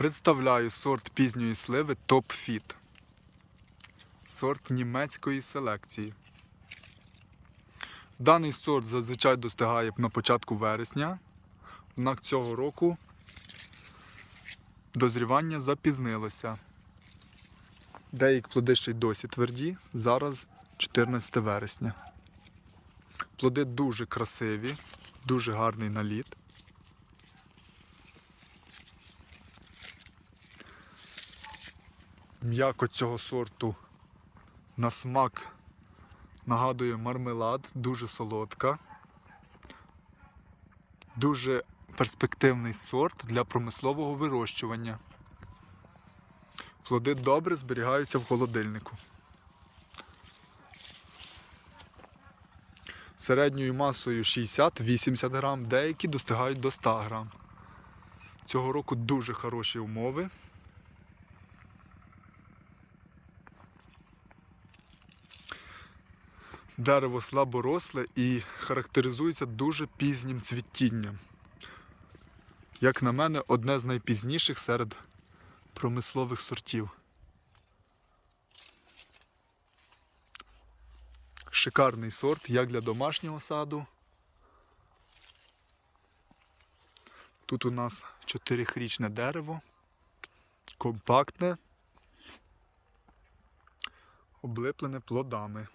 Представляю сорт пізньої сливи Top Fit. Сорт німецької селекції. Даний сорт зазвичай достигає на початку вересня, однак цього року дозрівання запізнилося. Деякі плоди ще й досі тверді, зараз 14 вересня. Плоди дуже красиві, дуже гарний наліт. М'яко цього сорту на смак нагадує мармелад, дуже солодка. Дуже перспективний сорт для промислового вирощування. Плоди добре зберігаються в холодильнику. Середньою масою 60-80 грам, деякі достигають до 100 грам. Цього року дуже хороші умови. Дерево слаборосле і характеризується дуже пізнім цвітінням. Як на мене, одне з найпізніших серед промислових сортів. Шикарний сорт як для домашнього саду. Тут у нас чотирихрічне дерево, компактне, облиплене плодами.